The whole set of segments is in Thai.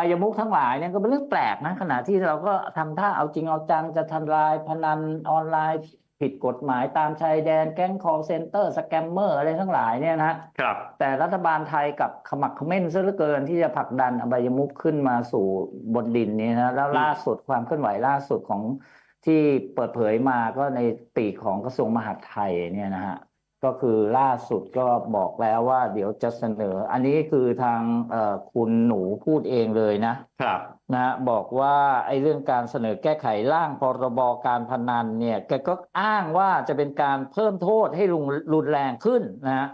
ายมุขทั้งหลายเนี่ยก็เป็นเรื่องแปลกนะขณะที่เราก็ทำท่าเอาจริงเอาจังจะทำลายพนันออนไลน์ผิดกฎหมายตามชายแดนแก๊ง call center สแกมเมอร์อะไรทั้งหลายเนี่ยนะครับ แต่รัฐบาลไทยกับขมักเขม้นซะเหลือเกินที่จะผลักดันอบายมุขขึ้นมาสู่บนดินนี้นะแล้วอืมล่าสุดความเคลื่อนไหวล่าสุดของที่เปิดเผยมาก็ในปีกของกระทรวงมหาดไทยเนี่ยนะฮะ ก็คือล่าสุดก็บอกแล้วว่าเดี๋ยวจะเสนอ อันนี้คือทางเอ่อคุณหนูพูดเองเลยนะครับนะฮะบอกว่าไอ้เรื่องการเสนอแก้ไขร่างพรบการพนันเนี่ยแกก็อ้างว่าจะเป็นการเพิ่มโทษให้รุนรุนแรงขึ้นนะฮะ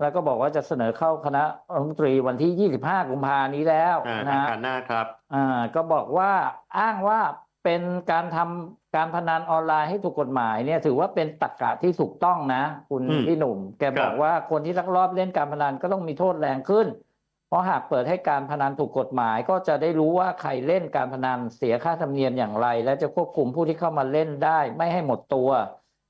แล้วก็บอกว่าจะเสนอเข้าคณะรัฐมนตรีวันที่ 25 กุมภานี้แล้วอ่านะทางฮะการหน้าครับอ่าก็บอกว่าอ้างว่าเป็นการทำ การพนันออนไลน์ให้ถูกกฎหมายเนี่ยถือว่าเป็นตรรกะที่ถูกต้องนะ คุณอืมพี่หนุ่ม แกครับบอกว่าคนที่ลักลอบเล่นการพนันก็ต้องมีโทษแรงขึ้น เพราะหากเปิดให้การพนันถูกกฎหมาย ก็จะได้รู้ว่าใครเล่นการพนันเสียค่าธรรมเนียมอย่างไร และจะควบคุมผู้ที่เข้ามาเล่นได้ไม่ให้หมดตัว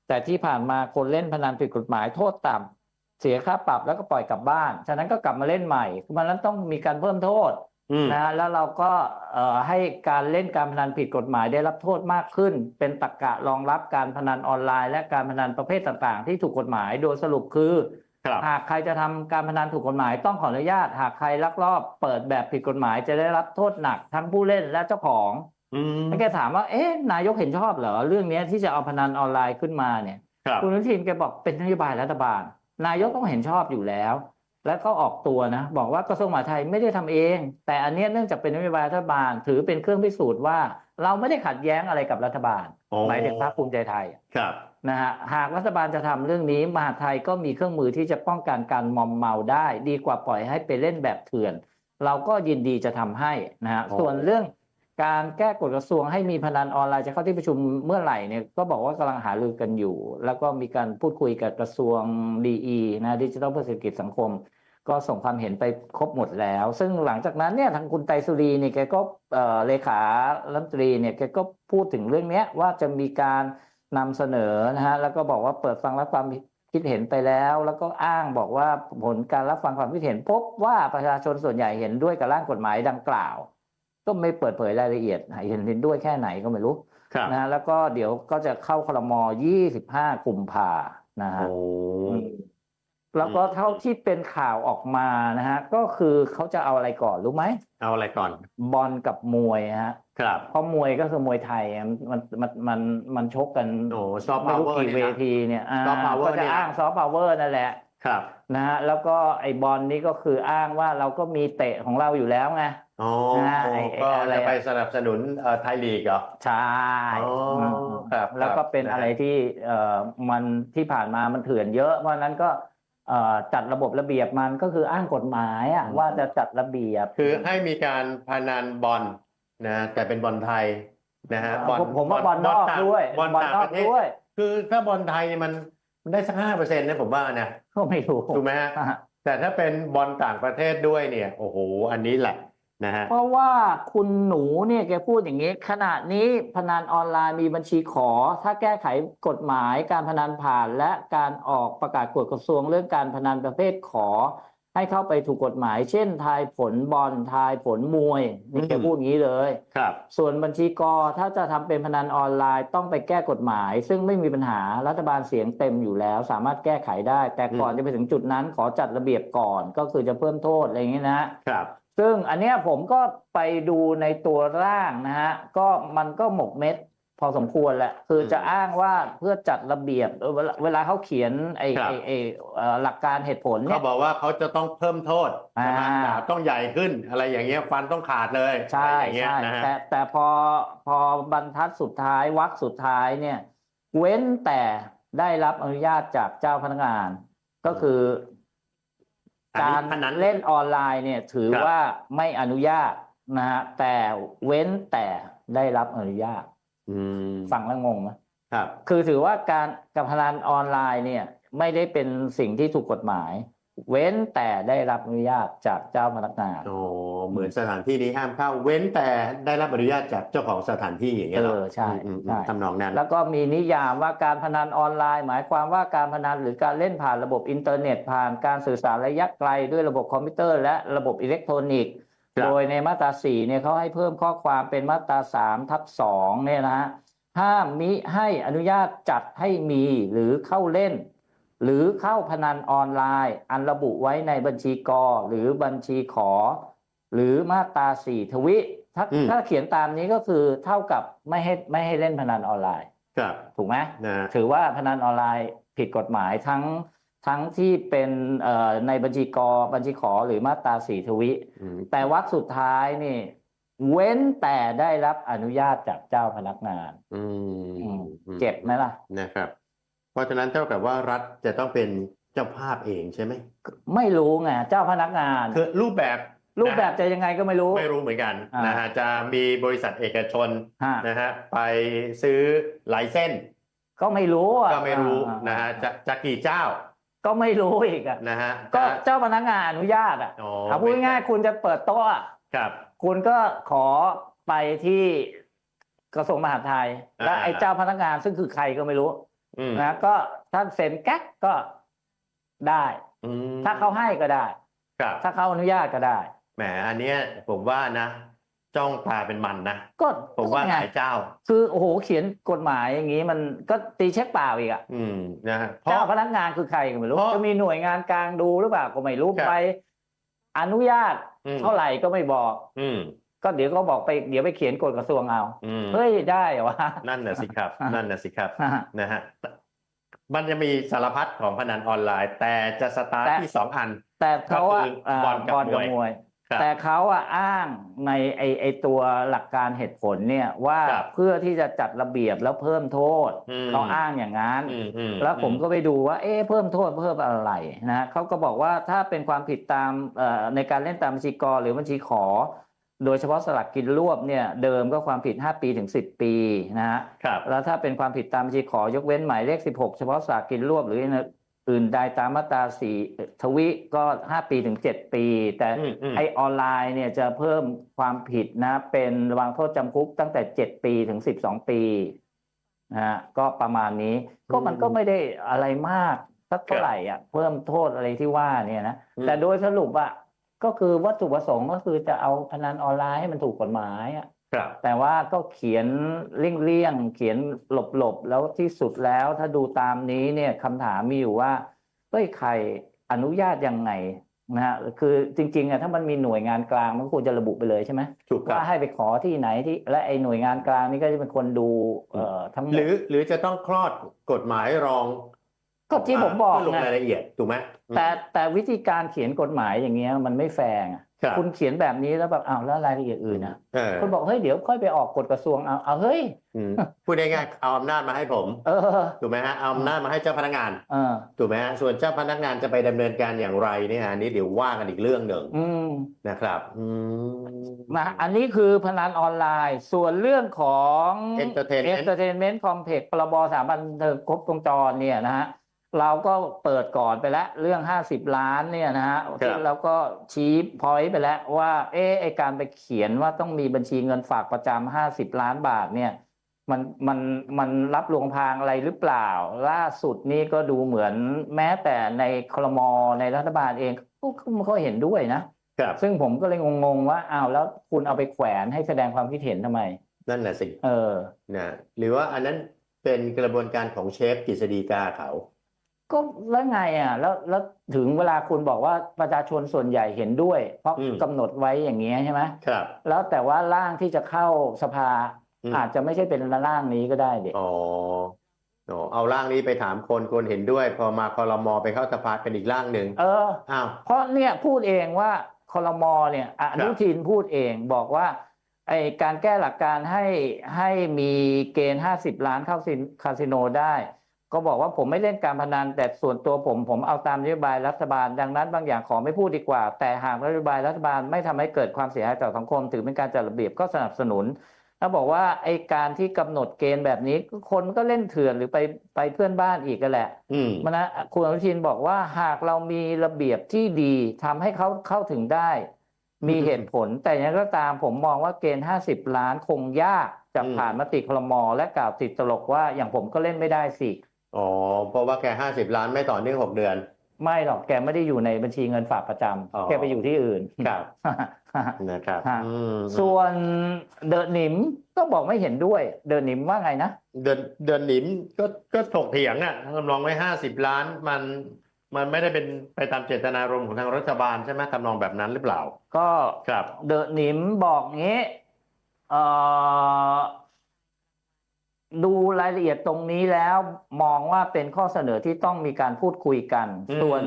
แต่ที่ผ่านมาคนเล่นพนันผิดกฎหมายโทษต่ำเสียค่าปรับแล้วก็ปล่อยกลับบ้าน ฉะนั้นก็กลับมาเล่นใหม่มันนั้นต้องมีการเพิ่มโทษอืม นะฮะแล้วเราก็เอ่อให้การเล่นการพนันผิดกฎหมายได้รับโทษมากขึ้น เป็นตรรกะรองรับการพนันออนไลน์ และการพนันประเภทต่างๆ ที่ถูกกฎหมายโดยสรุปคือครับหากใครจะทำการพนันถูกกฎหมายต้องขออนุญาต หากใครลักลอบเปิดแบบผิดกฎหมายจะได้รับโทษหนักทั้งผู้เล่นและเจ้าของอืมแล้วแกถามว่าเอ๊ะนายกเห็นชอบเหรอเรื่องเนี้ยที่จะเอาพนันออนไลน์ขึ้นมาเนี่ยครับคุณอนุทินแกบอกเป็นนโยบายรัฐบาล นายกต้องเห็นชอบอยู่แล้ว แล้วก็ออกตัวนะ บอกว่ากระทรวงมหาดไทยไม่ได้ทำเอง แต่อันเนี้ยเนื่องจากเป็นนโยบายรัฐบาล ถือเป็นเครื่องพิสูจน์ว่า เราไม่ได้ขัดแย้งอะไรกับรัฐบาลโอ้หมายถึงพรรคภูมิใจไทยครับนะฮะหากรัฐบาลจะทำเรื่องนี้มหาดไทยก็มีเครื่องมือที่จะป้องกันการมอมเมาได้ ดีกว่าปล่อยให้ไปเล่นแบบเถื่อน เราก็ยินดีจะทำให้นะฮะโอ้ส่วนเรื่องการแก้กฎกระทรวงให้มีพนันออนไลน์จะเข้าที่ประชุมเมื่อไหร่เนี่ยก็บอกว่ากำลังหารือกันอยู่ แล้วก็มีการพูดคุยกับกระทรวงดีนะดิจิทัลเพื่อเศรษฐกิจสังคม ก็ส่งความเห็นไปครบหมดแล้ว ซึ่งหลังจากนั้นเนี่ยทางคุณไตสุรีเนี่ยแกก็เออเลขารัมตรีเนี่ยแกก็พูดถึงเรื่องเนี้ยว่าจะมีการนำเสนอนะฮะแล้วก็บอกว่าเปิดฟังรับความคิดเห็นไปแล้ว แล้วก็อ้างบอกว่าผลการรับฟังความคิดเห็น พบว่าประชาชนส่วนใหญ่เห็นด้วยกับร่างกฎหมายดังกล่าว ก็ไม่เปิดเผยรายละเอียดเห็นเห็นด้วยแค่ไหนก็ไม่รู้นะฮะแล้วก็เดี๋ยวก็จะเข้าครม25กุมภานะฮะ แล้วก็เท่าที่เป็นข่าวออกมานะฮะก็คือเขาจะเอาอะไรก่อนรู้ไหมเอาอะไรก่อน บอลกับมวยฮะครับเพราะมวยก็คือมวยไทยอะมันมันมันมันชกกันโอ้ซอฟต์ไม่พาวรู้เวอร์กี่เวเนี่ยนะทีเนี่ยอ่า soft power ก็จะเนี่ยนะอ้างซอฟต์พาวเวอร์นั่นแหละครับนะฮะแล้วก็ไอ้บอลนี่ก็คืออ้างว่าเราก็มีเตะของเราอยู่แล้วไงอ๋อนะไอ้ไอ้ก็อะไรจะอะไปสนับสนุนเอ่อไทยลีกเหรอใช่อ๋ออืมครับแล้วก็ครับเป็นนะฮะอะไรที่เอ่อมันที่ผ่านมามันเถื่อนเยอะเพราะฉะนั้นก็เอ่อ จัดระบบระเบียบมันก็คืออ้างกฎหมายอะว่าจะจัดระเบียบ คือให้มีการพนันบอลนะแต่เป็นบอลไทยนะฮะผมผมว่าบอลนอกต่างด้วยบอลบอลต่างนอปกระเทศด้วยคือถ้าบอลไทยมันมันได้สักห้าเปอร์เซ็นต์นะผมว่านะก็ไม่รู้ถูกไหมฮะอะแต่ถ้าเป็นบอลต่างประเทศด้วยเนี่ย โอ้โห อันนี้แหละ นะฮะเพราะว่าคุณหนูเนี่ยแกพูดอย่างนี้ ขณะนี้พนันออนไลน์มีบัญชีขอ ถ้าแก้ไขกฎหมายการพนันผ่าน และการออกประกาศกฎกระทรวงเรื่องการพนันประเภทขอ ให้เข้าไปถูกกฎหมาย เช่น ทายผลบอลทายผลมวยนี่แกอืมพูดอย่างนี้เลยครับ ส่วนบัญชีกอถ้าจะทำเป็นพนันออนไลน์ต้องไปแก้กฎหมาย ซึ่งไม่มีปัญหารัฐบาลเสียงเต็มอยู่แล้ว สามารถแก้ไขได้ แต่ก่อนอืมจะไปถึงจุดนั้นขอจัดระเบียบก่อนก็คือจะเพิ่มโทษอะไรอย่างนี้นะครับ ซึ่งอันเนี้ยผมก็ไปดูในตัวร่างนะฮะก็มันก็หมกเม็ดพอสมควรแหละคือจะอ้างว่าเพื่อจัดระเบียบเออเวลาเวลาเขาเขียนไอ้ครับไอ้ไอ้เอ่อหลักการเหตุผลเนี่เขายบอกว่าเขาจะต้องเพิ่มโทษใช่ไหมอ่าดาบต้องใหญ่ขึ้น อะไรอย่างเงี้ยฟันต้องขาดเลยใช่อะไรอย่างเงี้ยใช่นะฮะแต่แต่พอพอบรรทัดสุดท้ายวรรคสุดท้ายเนี่ย เว้นแต่ได้รับอนุญาตจากเจ้าพนักงาน ก็คืออัน กานี้รพนันเล่นออนไลน์เนี่ยถือครับว่าไม่อนุญาตนะฮะแต่เว้นแต่ได้รับอนุญาตอืมฟังแล้วงงไหมครับ คือถือว่าการการพนันออนไลน์เนี่ย ไม่ได้เป็นสิ่งที่ถูกกฎหมาย เว้นแต่ได้รับอนุญาตจากเจ้าพนักงานโอ้เหมือนสถานที่นี้ห้ามเข้า เว้นแต่ได้รับอนุญาตจากเจ้าของสถานที่อย่างเงี้ยหรเออใช่อืมอืมใช่ทำนองนั้น แล้วก็มีนิยามว่าการพนันออนไลน์ หมายความว่าการพนันหรือการเล่นผ่านระบบอินเทอร์เน็ต ผ่านการสื่อสารระยะไกลด้วยระบบคอมพิวเตอร์ และระบบอิเล็กทรอนิกส์ครับโดยในมาตราสี่เนี่ยเขาให้เพิ่มข้อความเป็นมาตราสามทับสองเนี่ยนะฮะห้ามมิให้อนุญาตจัดให้มีหรือเข้าเล่น หรือเข้าพนันออนไลน์ อันระบุไว้ในบัญชีกหรือบัญชีขอ หรือมาตราสี่ทวิถ้าอืม ถ้าเขียนตามนี้ก็คือเท่ากับไม่ให้ไม่ให้เล่นพนันออนไลน์ ครับถูกไหม นะฮะ ถือว่าพนันออนไลน์ผิดกฎหมายทั้งทั้งที่เป็นเอ่อในบัญชีกบัญชีขอหรือมาตราสี่ทวิ อืม แต่วรรคสุดท้ายนี่ เว้นแต่ได้รับอนุญาตจากเจ้าพนักงาน อืมอืมอืมเจ็บไหมล่ะ นะครับ เพราะฉะนั้นเท่ากับว่ารัฐจะต้องเป็นเจ้าภาพเองใช่ไหมไม่รู้ไงเจ้าพนักงานคือรูปแบบรูปแบบจะยังไงก็ไม่รู้ไม่รู้เหมือนกันอ่านนะฮะจะมีบริษัทเอกชนฮะนะฮะไปซื้อไลเส้นส์ก็ไม่รู้อะก็ไม่รู้อ่านะฮะอ่าจะจะกี่เจ้า ก็ไม่รู้อีกอะนะฮะก็จะเจ้าพนักงานอนุญาตอะอ๋อเอาพูดง่ายๆคุณจะเปิดโต๊ะอะครับ คุณก็ขอไปที่กระทรวงมหาดไทยและไอ้เจ้าพนักงานซึ่งคือใครก็ไม่รู้อืม นะก็ถ้าเซ็นแก๊กก็ได้อืมถ้าเขาให้ก็ได้ครับถ้าเขาอนุญาตก็ได้แหมอันเนี้ยผมว่านะ จ้องตาเป็นมันนะก็ผมว่าหไงลายเจ้า คือโอ้โหเขียนกฎหมายอย่างนี้มันก็ตีเช็คเปล่าอีกอะอืมนะฮะเพราะเจ้าพนักงานคือใครก็ไม่รู้เพราะจะมีหน่วยงานกลางดูหรือเปล่าก็ไม่รู้ครับไป อนุญาตอืมเท่าไหร่ก็ไม่บอก อืม ก็เดี๋ยวก็บอกไปเดี๋ยวไปเขียนกฎกระทรวงเอาอืมเฮ้ยได้เหรอวะนั่นน่ะสิครับอ่านั่นั่นน่ะสิครับฮะนะฮะมันจะมีสารพัดของพนันออนไลน์ แต่จะสตาร์ทแต่ที่สองอัน แต่เขาอะก็คืออ่าบอลกับบอลกับมวยมวยครับแต่เขาอะอ้างในไอไอตัวหลักการเหตุผลเนี่ยว่าครับเพื่อที่จะจัดระเบียบแล้วเพิ่มโทษอืมเขาอ้างอย่างนั้นอืมอืมแล้วผมก็ไปดูว่า เอ๊ะเพิ่มโทษเพิ่มอะไรนะเขาก็บอกว่าถ้าเป็นความผิดตามเอ่อในการเล่นตามบัญชีกรหรือบัญชีขอ โดยเฉพาะสลักกินรวบเนี่ยเดิมก็ความผิด 5 ปีถึง 10 ปีนะฮะครับแล้วถ้าเป็นความผิดตามบัญชีขอยกเว้นหมายเลข 16 เฉพาะสลากกินรวบหรืออื่นใดตามมาตรา4ทวิก็ 5 ปีถึง 7 ปี แต่อืมอืมไอออนไลน์เนี่ยจะเพิ่มความผิดนะเป็นระวางโทษจำคุกตั้งแต่ 7 ปีถึง 12 ปีนะฮะก็ประมาณนี้ก็มันก็ไม่ได้อะไรมากสักเท่าไหร่อะเพิ่มโทษอะไรที่ว่าเนี่ยนะอืมแต่โดยสรุปอะ ก็คือวัตถุประสงค์ก็คือจะเอาพนันออนไลน์ให้มันถูกกฎหมายอะครับ แต่ว่าก็เขียนเลี่ยงๆเขียนหลบๆแล้วที่สุดแล้วถ้าดูตามนี้เนี่ยคำถามมีอยู่ว่าเฮ้ยใครอนุญาตยังไงนะฮะคือจริงๆอะถ้ามันมีหน่วยงานกลางมันควรจะระบุไปเลยใช่ไหมถูกครับว่าให้ไปขอที่ไหนที่และไอ้หน่วยงานกลางนี่ก็จะเป็นคนดูเอ่อทั้งหมหดรือหรือจะต้องคลอดกฎหมายรอง ก็ที่ผมบอกเพื่ลงไงรายละเอียดถูกไหมอืมแต่แต่วิธีการเขียนกฎหมายอย่างเงี้ยมันไม่แฟร์ไงครับคุณเขียนแบบนี้แล้วแบบอ้าวแล้วรายละเอียดอื่นอะเออคุณบอกเฮ้ยเดี๋ยวค่อยไปออกกฎกระทรวงเอาเอาเฮ้ยอืมพูดง่ายๆเอาอำนาจมาให้ผมเออถูกไหมฮะเอาอำนาจมาให้เจ้าพนักงานเออถูกไหมฮะส่วนเจ้าพนักงานจะไปดำเนินการอย่างไรเนี่ยอันนี้เดี๋ยวว่ากันอีกเรื่องหนึ่งอืมนะครับอืม นะอันนี้คือพนันออนไลน์ ส่วนเรื่องของ Entertainment Entertainment Complex พรบสถาบันบันเทิงครบวงจรเนี่ยนะฮะ เราก็เปิดก่อนไปแล้ว เรื่อง50ล้านเนี่ยนะฮะที่เราก็ชี้พอยต์ไปแล้วว่าเอ๊ะไอการไปเขียนว่าต้องมีบัญชีเงินฝากประจำ50ล้านบาทเนี่ยมันมันมันรับลวงพรางอะไรหรือเปล่า ล่าสุดนี่ก็ดูเหมือนแม้แต่ในคลมในรัฐบาลเองก็ก็เห็นด้วยนะครับซึ่งผมก็เลยงงๆว่าอ้าวแล้วคุณเอาไปแขวนให้แสดงความคิดเห็นทำไม นั่นน่ะสิเออนะหรือว่าอันนั้นเป็นกระบวนการของเชฟกฤษฎีกาเขา ก็แล้วไงอะ แล้วแล้วถึงเวลาคุณบอกว่าประชาชนส่วนใหญ่เห็นด้วย เพราะอืม กำหนดไว้อย่างเงี้ยใช่ไหมครับ แล้วแต่ว่าร่างที่จะเข้าสภา อืม อาจจะไม่ใช่เป็นร่างนี้ก็ได้เด็กอ๋ออ๋อเอาร่างนี้ไปถามคนคนเห็นด้วย พอมาคอรมอไปเข้าสภาเป็นอีกร่างหนึ่งเออ อ้าว เพราะเนี่ยพูดเองว่าคลมเนี่ยอนุทินพูดเองบอกว่าไอการแก้หลักการให้ให้มีเกณฑ์ห้าสิบล้านเข้าคาสิโนได้ ก็บอกว่าผมไม่เล่นการพนัน แต่ส่วนตัวผมผมเอาตามนโยบายรัฐบาล ดังนั้นบางอย่างขอไม่พูดดีกว่า แต่หากนโยบายรัฐบาลไม่ทำให้เกิดความเสียหายต่อสังคม ถือเป็นการจัดระเบียบก็สนับสนุนแล้วบอกว่าไอการที่กำหนดเกณฑ์แบบนี้คนก็เล่นเถื่อนหรือไปไปเพื่อนบ้านอีกกันแหละอืมมันนะคุณอนุทินบอกว่าหากเรามีระเบียบที่ดีทำให้เขาเข้าถึงได้ มีเหตุผล แต่อย่างไรก็ตามผมมองว่าเกณฑ์50ล้านคงยากจะอืมผ่านมติคลมและกล่าวติดตลกว่าอย่างผมก็เล่นไม่ได้สิ อ๋อเพราะว่าแค่ห้าสิบล้านไม่ต่อเนื่องหกเดือน ไม่หรอกแกไม่ได้อยู่ในบัญชีเงินฝากประจอ๋อำแกไปอยู่ที่อื่น ครับนะครับฮะ อืมส่วนเดอะหนิมก็บอกไม่เห็นด้วย เดอะหนิมว่าไงนะ เดือนเดือนหนิมก็ก็ถกเถียงอะทำนองไว้ห้าสิบล้านมันมันไม่ได้เป็นไปตามเจตนารมณ์ของทางรัฐบาลใช่ไหมทำนองแบบนั้นหรือเปล่า ก็ครับ เดอะหนิมบอกงี้เอ่อ ดูรายละเอียดตรงนี้แล้วมองว่าเป็นข้อเสนอที่ต้องมีการพูดคุยกัน อืม ส่วน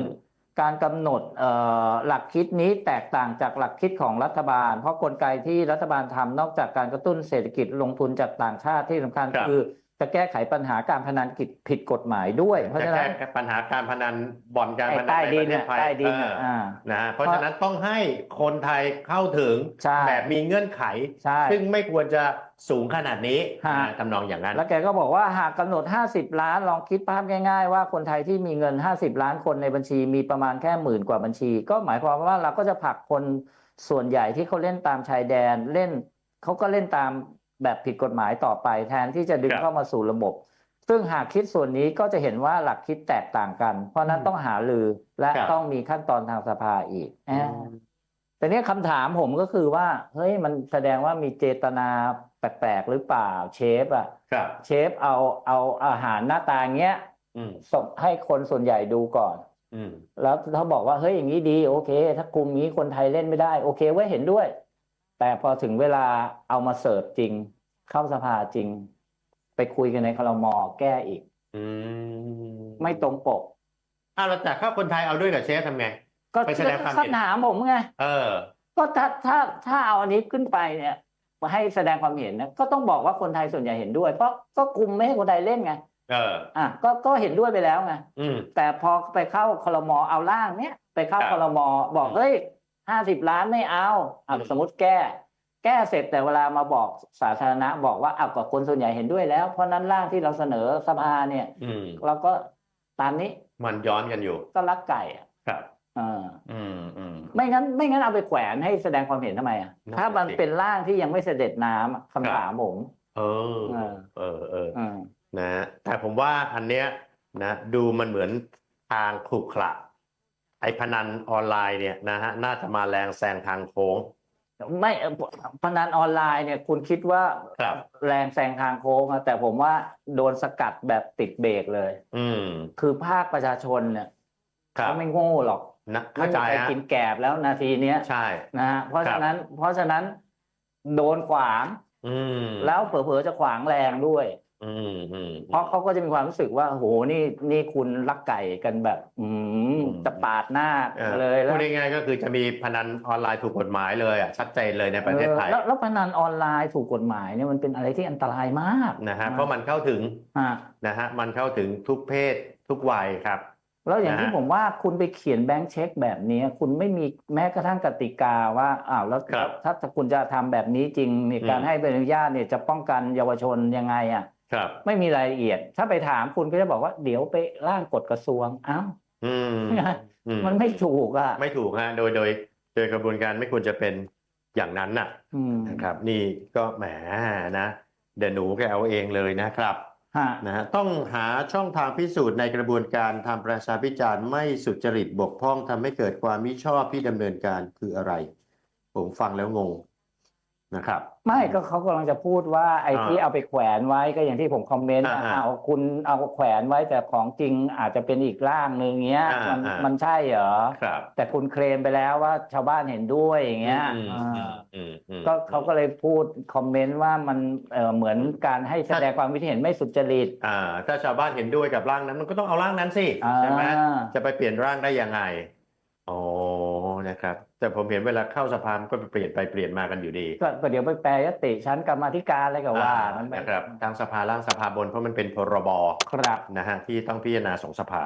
การกำหนดเอ่อหลักคิดนี้แตกต่างจากหลักคิดของรัฐบาล เพราะกลไกที่รัฐบาลทำนอกจากการกระตุ้นเศรษฐกิจลงทุนจากต่างชาติที่สำคัญครับ คือ จะแก้ไขปัญหาการพนันกิจผิดกฎหมายด้วย เพราะจะฉะนั้นแก้ปัญหาการพนันบ่อนการไอ้พนันใต้ในดิปนระเทศน่ะไทยใต้ดินน่ะเอออ่านะฮะเพราะฉะนั้นต้องให้คนไทยเข้าถึงใช่แบบมีเงื่อนไขใช่ซึ่งไม่ควรจะสูงขนาดนี้ฮะนะทำนองอย่างนั้น แล้วแกก็บอกว่าหากกำหนด 50 ล้านลองคิดภาพง่าย ๆ ว่าคนไทยที่มีเงิน 50 ล้านคนในบัญชีมีประมาณแค่หมื่นกว่าบัญชี ก็หมายความว่าเราก็จะผลักคนส่วนใหญ่ที่เขาเล่นตามชายแดนเล่นเขาก็เล่นตาม แบบผิดกฎหมายต่อไปแทนที่จะดึงครับเข้ามาสู่ระบบ ซึ่งหากคิดส่วนนี้ก็จะเห็นว่าหลักคิดแตกต่างกัน เพราะฉะนั้นต้องหาลือและครับต้องมีขั้นตอนทางสภาอีกอือ่ามแต่เนี้ยคำถามผมก็คือว่าเฮ้ยมันแสดงว่ามีเจตนาแปลกๆหรือเปล่าเชฟอะครับเชฟเอาเอาอาหารหน้าตาเงี้ยอืมส่งให้คนส่วนใหญ่ดูก่อนอืมแล้วเขาบอกว่าเฮ้ยอย่างนี้ดี โอเค ถ้ากลุ่มนี้คนไทยเล่นไม่ได้ โอเคไว้ยเห็นด้วย แต่พอถึงเวลาเอามาเสิร์ฟจริง เข้าสภาจริง ไปคุยกันในครมแก้อีกอืมไม่ตรงปกอ้าวแล้วแต่ถ้าคนไทยเอาด้วยกับเชฟทำไง ก็ไปแสดงความเห็นก็ถามผมไงเออ ก็ถ้าถ้าถ้าเอาอันนี้ขึ้นไปเนี่ยมาให้แสดงความเห็นนะก็ต้องบอกว่าคนไทยส่วนใหญ่เห็นด้วย เพราะก็คุมไม่ให้คนไทยเล่นไงเอออะก็ก็เห็นด้วยไปแล้วไงอืมแต่พอไปเข้าคลมเอาร่างเนี้ยไปเข้าครับคลมบอกอืมเฮ้ย ห้าสิบล้านไม่เอาอะอืมสมมติแก้ แก้เสร็จแต่เวลามาบอกสาธารณะบอกว่าเอากับคนส่วนใหญ่เห็นด้วยแล้ว เพราะนั้นร่างที่เราเสนอสภาเนี่ยอืมเราก็ตามนี้มันย้อนกันอยู่ ก็รักไก่อะครับเอออืมอืมไม่งั้นไม่งั้นเอาไปแขวนให้แสดงความเห็นทำไมอะนั่นถ้ามันสิเป็นร่างที่ยังไม่เสด็จน้ำอะครับคำถามผมเออ เออเออเออเออนะฮะแต่ผมว่าอันเนี้ยนะ ดูมันเหมือนทางขรุขระ ไอ้พนันออนไลน์เนี่ยนะฮะน่าจะมาแรงแซงทางโค้ง ไม่เอ่อพนันออนไลน์เนี่ยคุณคิดว่าครับ แรงแซงทางโค้งอะแต่ผมว่าโดนสกัดแบบติดเบรกเลย อืมคือภาคประชาชนเนี่ยครับเขาไม่โง่หรอกนะไม่เข้าใจมีใครฮะกินแกบแล้วนาทีเนี้ยใช่ นะฮะเพราะครัฉะบ นั้นเพราะฉะนั้นโดนขวางอืมแล้วเผลอๆจะขวางแรงด้วยอืมอืม เพราะเขาก็จะมีความรู้สึกว่าโหนี่นี่คุณลักไก่กันแบบ อืมจะปาดหน้าเออเลยแล้วพูดง่ายๆก็คือจะมีพนันออนไลน์ถูกกฎหมายเลยอะชัดเจนเลยในประเทศไทยออแล้วแล้วพนันออนไลน์ถูกกฎหมายเนี่ยมันเป็นอะไรที่อันตรายมากนะฮะเพราะมันเข้าถึงฮะนะฮะมันเข้าถึงทุกเพศทุกวัยครับแล้วอย่างนะที่ฮะผมว่าคุณไปเขียนแบงค์เช็คแบบนี้ คุณไม่มีแม้กระทั่งกติกาว่าอ้าวแล้วครับถ้าคุณจะทำแบบนี้จริงในการอืมให้ใบอนุญาตเนี่ยจะป้องกันเยาวชนยังไงอะ ครับ ไม่มีรายละเอียด ถ้าไปถามคุณก็จะบอกว่าเดี๋ยวไปร่างกฎกระทรวงอ้าวอืมเนี่ยอืมมันไม่ถูกอะไม่ถูกฮะโดยโดย โดยกระบวนการไม่ควรจะเป็นอย่างนั้นน่ะอืมนะครับ นี่ก็แหมนะเดี๋ยวหนูแกเอาเองเลยนะครับฮะนะฮะต้องหาช่องทางพิสูจน์ในกระบวนการทำประชาพิจารณ์ไม่สุจริตบกพร่องทำให้เกิดความมิชอบที่ดำเนินการคืออะไร ผมฟังแล้วงง นะครับ ไม่ก็เขากำลังจะพูดว่าไอ้อ่าที่เอาไปแขวนไว้ก็อย่างที่ผมคอมเมนต์อ่าอะอ่าเอาคุณเอาแขวนไว้แต่ของจริงอาจจะเป็นอีกร่างหนึ่งเงี้ยอ่ามันอ่ามัมันใช่เหรอครับ แต่คุณเคลมไปแล้วว่าชาวบ้านเห็นด้วยอย่างเงี้ยอืมอ่าอืมอืมอืมก็เขาก็เลยพูดคอมเมนต์ว่ามันเออเหมือนการให้แสดงความคิดเห็นไม่สุจริตอ่าถ้าชาวบ้านเห็นด้วยกับร่างนั้นมันก็ต้องเอาร่างนั้นสิอ่าใช่ไหมจะไปเปลี่ยนร่างได้ยังไงอ๋อ นะครับ แต่ผมเห็นเวลาเข้าสภามันก็เปลี่ยนไปเปลี่ยนมากันอยู่ดีก็ก็เดี๋ยวไปแปลยติชั้นกรรมาธิการอะไรก็ว่าอ่ามันไปนะครับทางสภาล่างสภาบนเพราะมันเป็นพรบครับนะฮะที่ต้องพิจารณาสองสภา